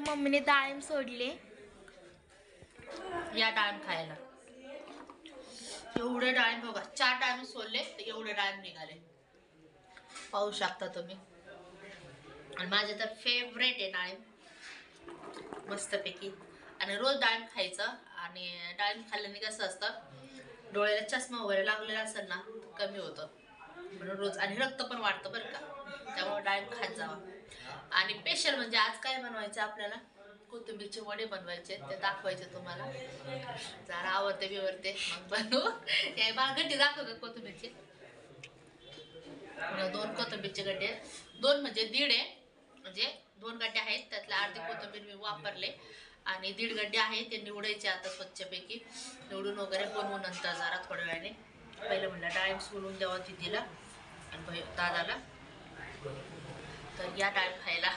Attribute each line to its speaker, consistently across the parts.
Speaker 1: तर मम्मीने डाळिंब सोडले.
Speaker 2: या डाळिंब खायला. एवढे डाळिंब बघा चार डाळिंब सोडले तर एवढे डाळिंब निघाले. पाहू शकता तुम्ही. आणि माझे तर फेवरेट आहे डाळिंब. मस्तपैकी. आणि रोज डाळिंब खायचं. आणि डाळिंब खाल्ल्याने कसं असतं डोळ्याला चष्मा वगैरे लागलेला असेल ना कमी होतं. म्हणून रोज आणि रक्त पण वाढतं बरं का. त्यामुळे डाळिंब खात जावा. आणि स्पेशल म्हणजे आज काय बनवायचं आपल्याला? कोथिंबीरचे वडे बनवायचे ते दाखवायचे तुम्हाला. जरा आवडते बिवडते मग बनवू. हे मला गड्डी दाखव का कोथिंबीरचे. दोन कोथिंबीरचे गड्डे. दोन म्हणजे दीड आहे. म्हणजे दोन गड्डे आहेत त्यातले अर्धी कोथिंबीर मी वापरले. आणि दीड गड्डे आहे ते निवडायचे आता स्वच्छपैकी. निवडून वगैरे बनवू नंतर जरा थोड्या वेळाने. पहिलं म्हणलं डाळिंब सोडून द्यावा दिदीला आणि भाई दादाला. तर या डाळ खायला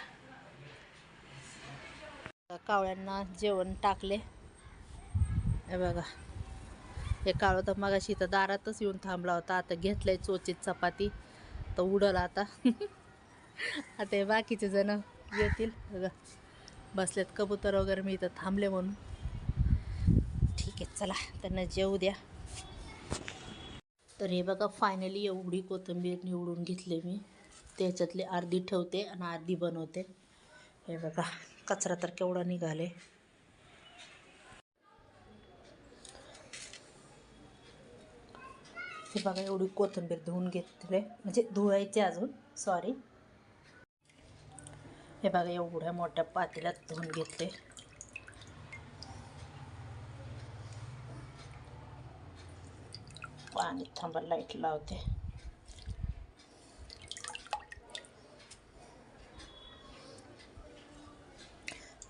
Speaker 2: कावळ्यांना जेवण टाकले. हे बघा. हे कावळं तर मगाशी इथं दारातच येऊन थांबला होता. आता घेतलंय चोचीत चपाती. तर उडल आता. आता हे बाकीचे जण येतील. बघा. बसलेत कबूतर वगैरे मी इथं थांबले म्हणून. ठीक आहे चला. त्यांना जेवू द्या. तर हे बघा फायनली एवढी कोथिंबीर निवडून घेतली मी. त्याच्यातली अर्धी ठेवते आणि अर्धी बनवते. हे बघा कचरा तर केवढा निघाले हे बघा एवढी कोथिंबीर धुवून घेतले. म्हणजे धुवायचे अजून सॉरी हे बघा एवढ्या मोठ्या पातेल्यात धुवून घेतले. पाणी थांबा लाइट लावते.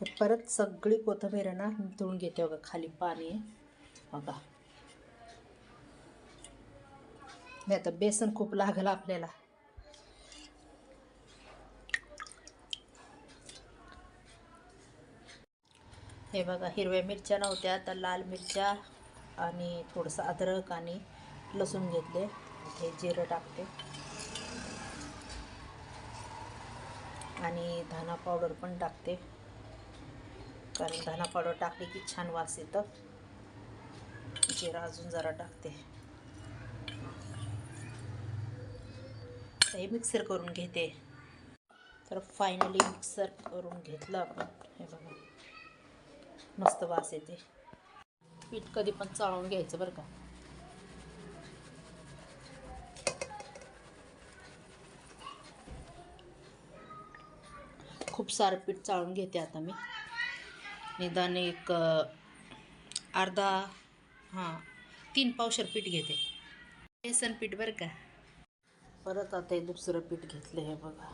Speaker 2: तर परत सगळी कोथिंबीर ना धुळून घेते बघा खाली पाणी बघा. नाही तर बेसन खूप लागलं आपल्याला. हे बघा हिरव्या मिरच्या नव्हत्या तर लाल मिरच्या आणि थोडंसं अद्रक आणि लसूण घेतले. हे जिरं टाकते. आणि धना पावडर पण टाकते. कारण धना पावडर टाकली की छान वास येतं. जिरा अजून जरा टाकते. हे मिक्सर करून घेते. तर फायनली मिक्सर करून घेतलं आपण. हे बघा. मस्त वास येते. पीठ कधी पण चाळून घ्यायचं बरं का. खूप सारं पीठ चाळून घेते आता मी. निदान एक अर्धा हां तीन पावशर पीठ घेते. बेसन पीठ बरं का? परत आता हे दुसरं पीठ घेतलं हे बघा.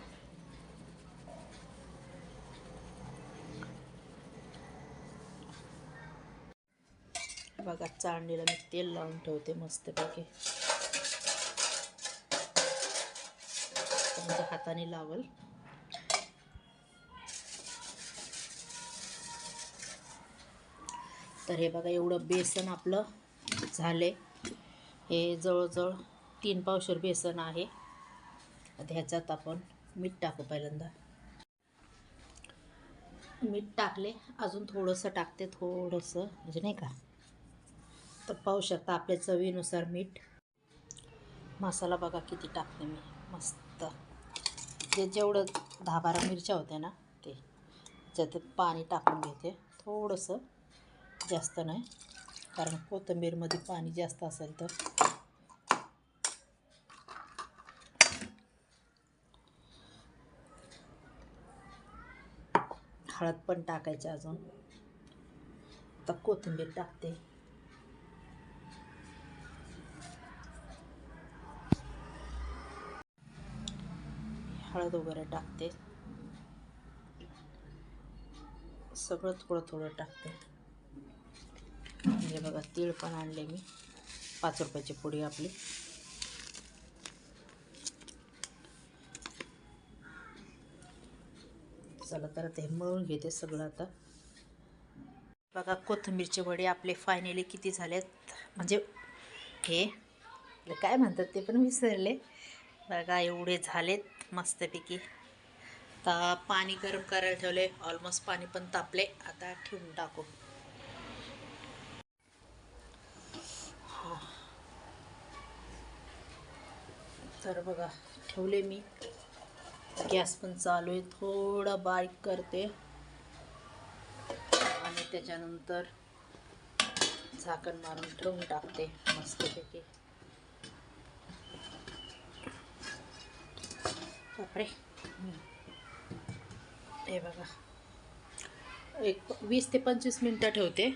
Speaker 2: बघा चाळणीला मी तेल लावून ठेवते मस्तपैकी. तुमच्या हाताने लावल. तर हे बघा एवढं बेसन आपलं झाले. हे जवळजवळ तीन पावशर बेसन आहे. आता ह्याच्यात आपण मीठ टाकू पहिल्यांदा. मीठ टाकले अजून थोडंसं टाकते थोडंसं म्हणजे नाही का? तर पाहू शकता आपल्या चवीनुसार मीठ. मसाला बघा किती टाकते मी मस्त. जे जेवढं दहा बारा मिरच्या होत्या ना ते त्याच्यात पाणी टाकून घेते थोडंसं. जास्त नाही. कारण कोथिंबीरमध्ये पाणी जास्त असेल तर. हळद पण टाकायची अजून. आता कोथिंबीर टाकते. हळद वगैरे टाकते. सगळं थोडं थोडं टाकते. म्हणजे बघा तीळ पण आणले मी. पाच रुपयाची पुडी आपली. चला तर ते मळून घेते सगळं आता. बघा कोथिंबीरचे वडे आपले फायनली किती झालेत. म्हणजे हे काय म्हणतात ते पण विसरले. बघा एवढे झालेत मस्तपैकी. आता पाणी गरम करायला ठेवले. ऑलमोस्ट पाणी पण तापले. आता ठेवून टाकू. तर बघा ठेवले मी. गॅस पण चालू आहे थोडा बारीक करते. आणि त्याच्यानंतर झाकण मारून ठेवून टाकते मस्तपैकी. बापरे. हे बघा. एक वीस ते पंचवीस मिनटं ठेवते.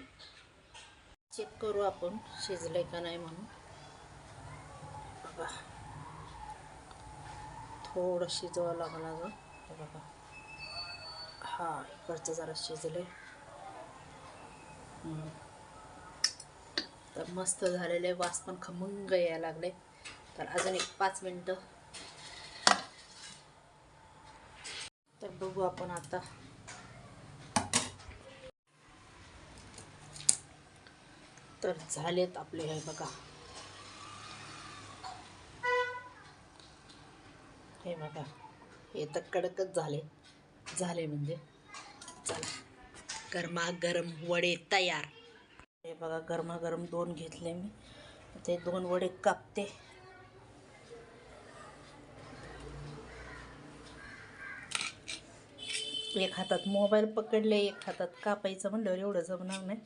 Speaker 2: चेक करू आपण शिजलं का नाही म्हणून. बघा. थोडं शिजवावं लागलं अगं हे बघा. हा इकडचं जरा शिजले तर मस्त झालेले वास पण खमंग यायला लागले तर अजून एक पाच मिनटं. तर बघू आपण आता. तर झालेत आपले हे बघा. हे बघा हे तर कडकच झाले. झाले म्हणजे. चला गरमागरम वडे तयार. हे बघा गरमागरम दोन घेतले मी. ते दोन वडे कापते. एक हातात मोबाईल पकडले एक हातात कापायचं म्हणल्यावर एवढं जमणार नाही.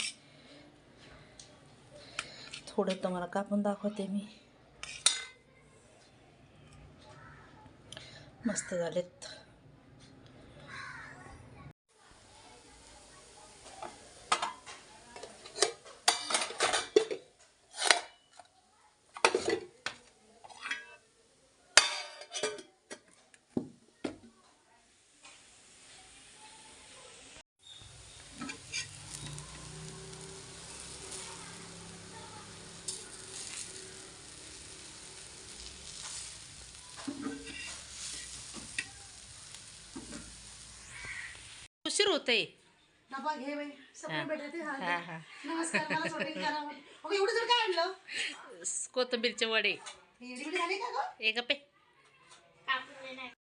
Speaker 2: थोडं तुम्हाला कापून दाखवते मी. मस्त झालेत उशीर होतंय.
Speaker 1: डबा घे बाई.
Speaker 2: हा.
Speaker 1: सगळे भेटते हा
Speaker 2: हा हा.
Speaker 1: नमस्कार मला शॉपिंग करा अगं एवढं जर काय आणलं?
Speaker 2: कोथिंबीरचे वडे.
Speaker 1: हे एवढी झाली का गं?
Speaker 2: एक पे